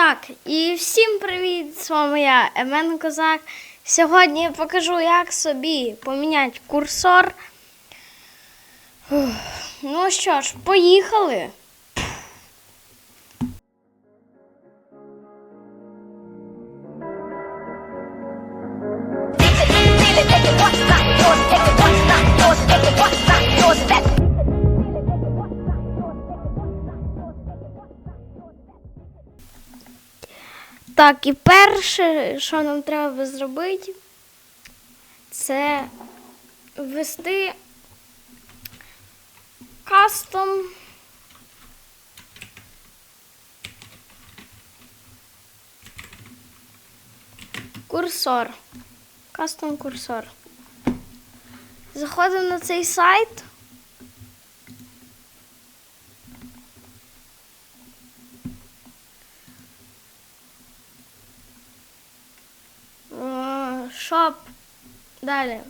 Так, і всім привіт! З вами я, Емен Козак. Сьогодні я покажу, як собі поміняти курсор. Ну що ж, поїхали. Так, і перше, що нам треба зробити, це ввести кастом. Курсор. Кастом курсор. Заходимо на цей сайт. Щоб далі.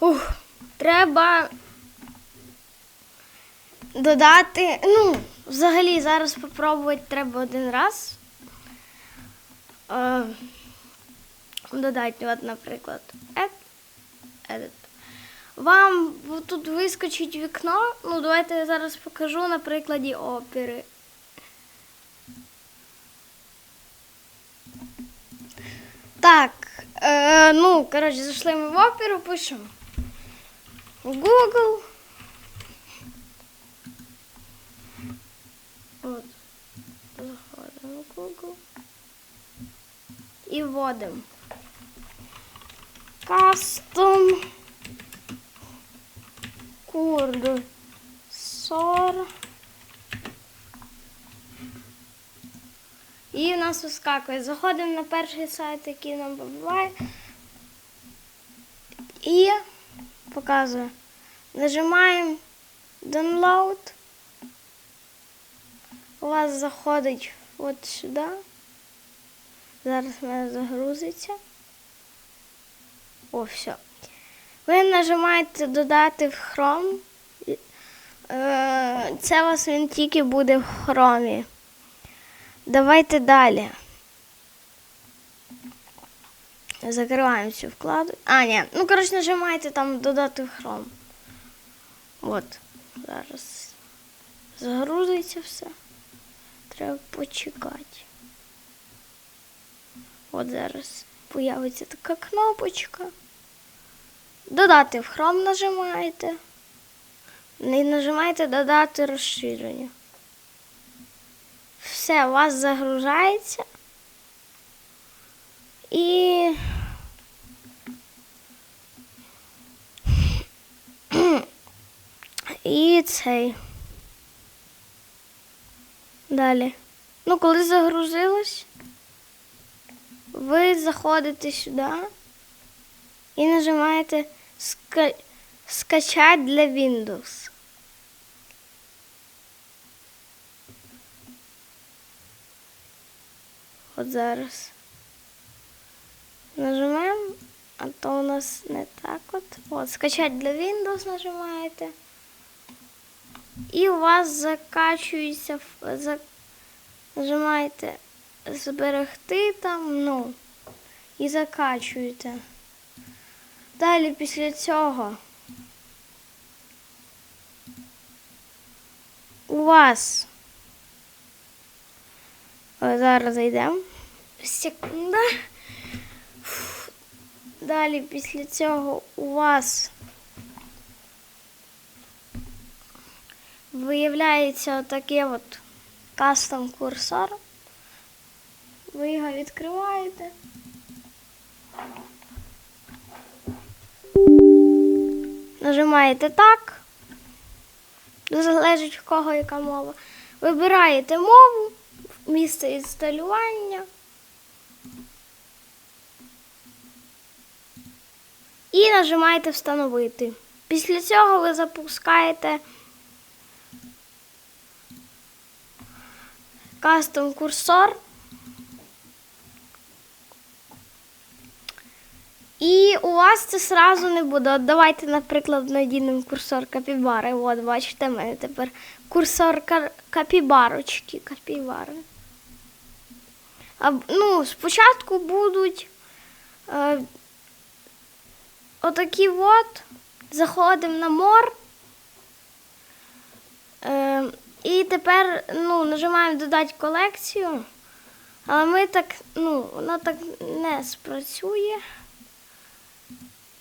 Ух, треба додати. Ну, взагалі зараз спробувати треба один раз. Е, додати, от, наприклад, ед- edit. Вам тут вискочить вікно. Ну, давайте я зараз покажу на прикладі опери. Е, ну, коротше, зайшли ми в оперу, пишемо. Google. От. Заходимо в Google. І вводимо. Custom курсор. І в нас вискакує. Заходимо на перший сайт, який нам побуває. І показує. Нажимаємо Download. У вас заходить от сюди. Зараз в мене загрузиться. О, все. Ви нажимаєте додати в Chrome. Е, Це у вас він тільки буде в хромі. Давайте далі. Закриваємо цю вкладу. А, ні. Ну, коротше, нажимаєте там додати в Chrome. От. Зараз загрузиться все. Треба почекати. От зараз появиться така кнопочка. Додати в Chrome нажимаєте. Не нажимаєте додати розширення. Все, у вас загружається. І. І цей. Далі. Ну, коли загрузилось, ви заходите сюди і нажимаєте ска... скачати для Windows. От зараз. Нажимаємо, а то у нас не так от. От, скачати для Windows нажимаєте. І у вас закачується, за, нажимаєте зберегти там, ну, і закачуєте. Далі після цього у вас зараз зайдемо. Секунда. Далі після цього у вас виявляється отаке от кастом курсор. Ви його відкриваєте. Нажимаєте так. Залежить в кого яка мова. Вибираєте мову, місце інсталювання. І нажимаєте встановити. Після цього ви запускаєте кастом курсор. І у вас це сразу не буде. От давайте, наприклад, надінемо курсор капібари. От, бачите, в мене тепер курсор капібарочки. Капібари. Ну, спочатку будуть е, отакі от. Заходимо на мор. Е, і тепер ну, нажимаємо додати колекцію. Але ми так, ну, воно так не спрацює.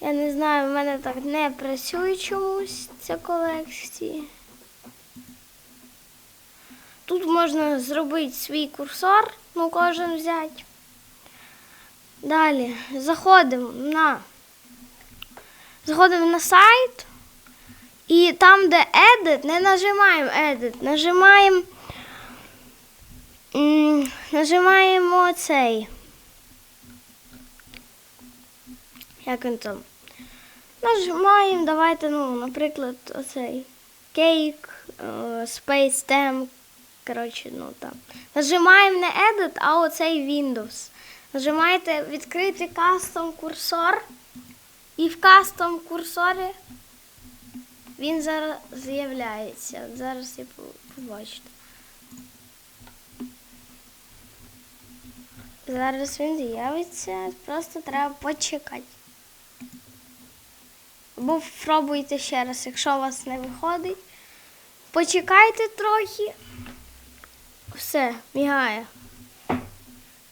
Я не знаю, в мене так не працює чомусь ця колекція. Тут можна зробити свій курсор, ну кожен взяти. Далі заходимо на заходимо на сайт. І там, де Edit, не нажимаємо Edit, нажимаємо нажимаємо цей. Як він там? Нажимаємо, давайте, ну, наприклад, оцей Cake, е, Space Tem, коротше, ну там. Нажимаємо не Edit, а оцей Windows. Нажимаєте відкрити кастом курсор. І в кастом курсорі він зараз з'являється. Зараз я по- побачите. Зараз він з'явиться, просто треба почекати. Або спробуйте ще раз, якщо у вас не виходить. Почекайте трохи. Все, мігає.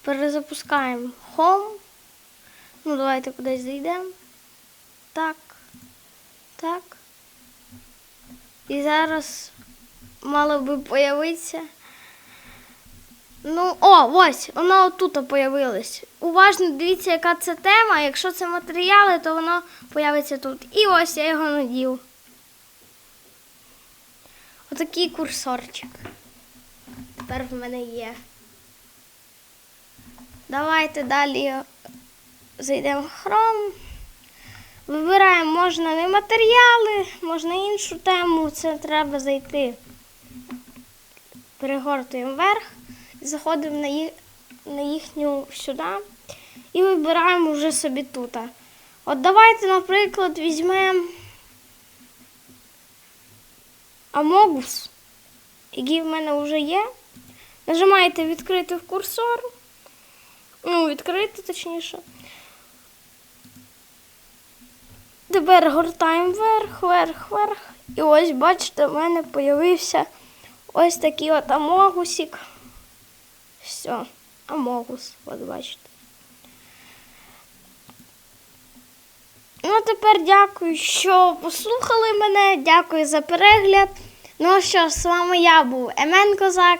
Перезапускаємо Home. Ну, давайте кудись зайдемо. Так. Так. І зараз мало би появитися. Ну, о, ось, воно отут появилось. Уважно дивіться, яка це тема. Якщо це матеріали, то воно появиться тут. І ось я його надів. Отакий курсорчик. Тепер в мене є. Давайте далі зайдемо в Chrome. Вибираємо, можна не матеріали, можна іншу тему. Це треба зайти. Перегортуємо вверх, заходимо на, їх, на їхню сюди і вибираємо вже собі тут. От давайте, наприклад, візьмемо Амогус, який в мене вже є. Нажимаєте відкрити в курсор. Ну, відкрити точніше. Тепер гортаємо вверх, вверх, вверх. І ось, бачите, в мене з'явився ось такий от амогусик. Все, амогус, от бачите. Ну, тепер дякую, що послухали мене. Дякую за перегляд. Ну що з вами я був Емен Козак.